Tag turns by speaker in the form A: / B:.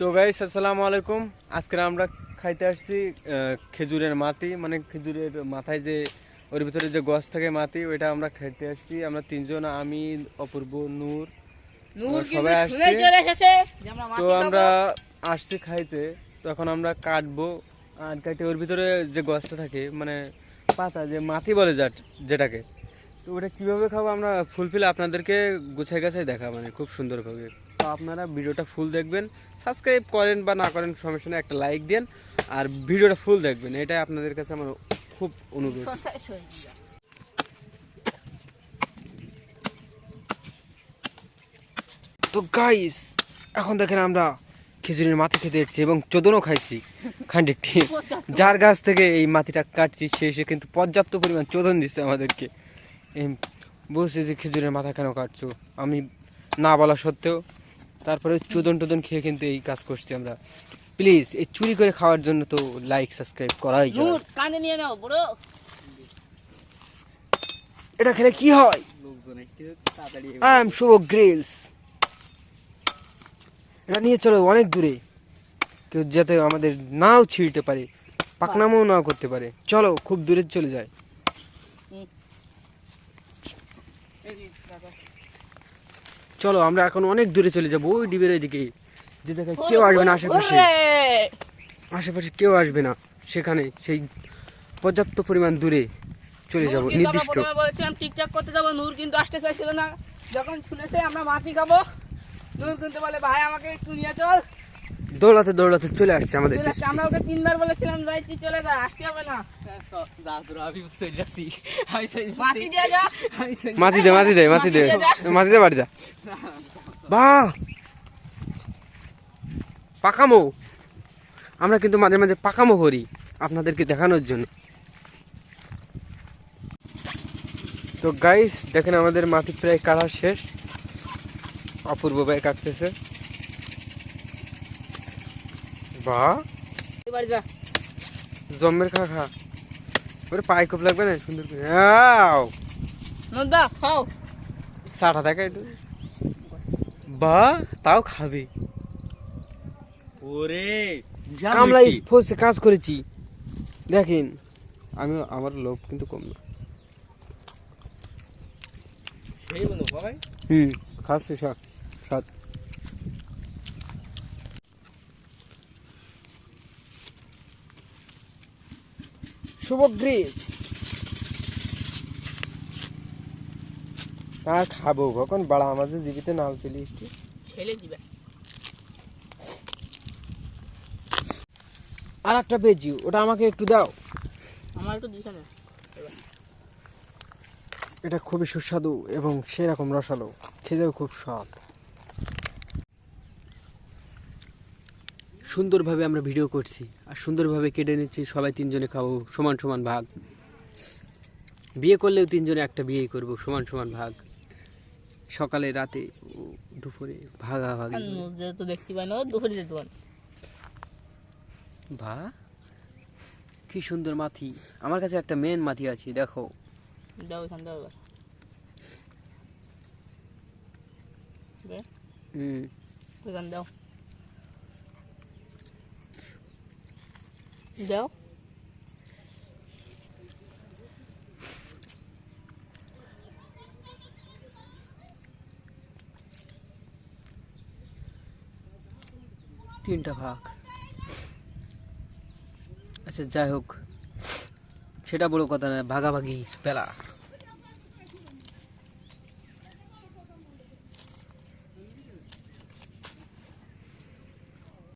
A: তো গাইস আসসালামু আলাইকুম। আজকে আমরা খাইতে আসছি খেজুরের মাটি। মানে খেজুরের মাথায় যে ওর ভিতরে যে গছ থাকে মাটি ওইটা আমরা খাইতে আসছি। আমরা তিনজন আমি অপূর্ব নূর।
B: নূর
A: সবাই আসছি। তো আমরা আসছি খাইতে। তখন আমরা কাটবো। আর কাটে ওর ভিতরে যে গছটা থাকে মানে পাতা যে মাটি বলে যাট যেটাকে। তো ওটা কীভাবে খাব আমরা ফুলফিল আপনাদেরকে গুছাই গাছাই দেখা মানে খুব সুন্দরভাবে। তো আপনারা ভিডিওটা ফুল দেখবেন সাবস্ক্রাইব করেন বা না করেন, সমস্যা নেই, একটা লাইক দেন আর ভিডিওটা ফুল দেখবেন। এটাই আপনাদের কাছে আমার খুব অনুরোধ। তো গাইস এখন দেখেন আমরা খিচুড়ির মাটি খেতে এসেছি এবং চোদনও খাইছি খান্ডিকটি যার গাছ থেকে এই মাটিটা কাটছি, সে এসে কিন্তু পর্যাপ্ত পরিমাণ চোদন দিচ্ছে আমাদেরকে। বলছে যে খেজুরের মাথা কেন কাটছো? আমি না বলা সত্ত্বেও তারপরে চোদন টোদন খেয়ে কিন্তু এই কাজ করছি আমরা। প্লিজ এই চুরি করে খাওয়ার জন্য তো লাইক সাবস্ক্রাইব করাই
B: কানে নিয়ে নাও বড়।
A: এটা খেলে কি হয়? আই এম শুভ গ্রিলস এটা নিয়ে চলো অনেক দূরে। কেউ যাতে আমাদের নাও ছিঁড়তে পারে পাকনামও নাও করতে পারে। চলো খুব দূরে চলে যায়। চলো আমরা এখন অনেক দূরে চলে যাব ওই ডিবের ওইদিকে। যে জায়গায় কেউ আসবে না আশেপাশে। আশেপাশে কেউ আসবে না সেখানে সেই পর্যাপ্ত পরিমাণ দূরে চলে যাব
B: নূর
A: নির্দিষ্ট।
B: বলেছিলাম টিকটক করতে যাব নূর কিন্তু আসতে চাইছিল না। যখন শুনেছে আমরা মাটি খাব। নূর কিন্তু বলে ভাই আমাকে একটু নিয়ে চল।
A: দৌড়াতে দৌড়াতে চলে আসছে আমাদের।
B: আমরা ওকে তিনবার বলেছিলাম ভাই তুই চলে যা আসতে হবে না। মাটি
A: দে মাটি দে মাটি দে।
B: মাটি দিয়ে যা।
A: মাটি দে বাড়ি যা। বাহ পাকামো। আমরা কিন্তু মাঝে মাঝে পাকামো করি আপনাদেরকে দেখানোর জন্য। তো গাইস দেখেন আমাদের মাটি প্রায় কাটা শেষ। অপূর্ব ভাই কাটতেছে।
B: যা
A: জম্মের খা খা। ওরে পায়ে খুব লাগবে না সুন্দর করে। আও
B: খাও।
A: সাটা দেখা একটু। বা তাও খাবে।
C: ওরে
A: কামলা ফোর্সে কাজ করেছি। দেখেন আমি আমার লোভ কিন্তু কম না।
C: সেই ভাই
A: হুম খাচ্ছে সাত সাত। শুভ গ্রিস। তা খাব কখন বাড়া আমাদের জীবিত নাও চলে এসছি।
B: ছেলে দিবে।
A: আর একটা পেয়েছি ওটা আমাকে একটু দাও।
B: আমার একটু দিছে না।
A: এটা খুবই সুস্বাদু এবং সেরকম রসালো খেতেও খুব স্বাদ। সুন্দরভাবে আমরা ভিডিও করছি আর সুন্দরভাবে কেটে নিচ্ছি সবাই তিনজনে খাব সমান সমান ভাগ। বিয়ে করলেও তিনজনে একটা বিয়েই করব সমান সমান ভাগ। সকালে রাতে দুপুরে
B: আর নূর যেহেতু দেখতে পাই না দুপুরে যেতে পারে।
A: ভা কি সুন্দর মাথি। আমার কাছে একটা মেন মাথি আছে দেখো।
B: দাও এখান দাও
A: হুম।
B: দাও। দাও
A: তিনটা ভাগ। আচ্ছা যাই হোক। সেটা বড় কথা না ভাগাভাগি বেলা।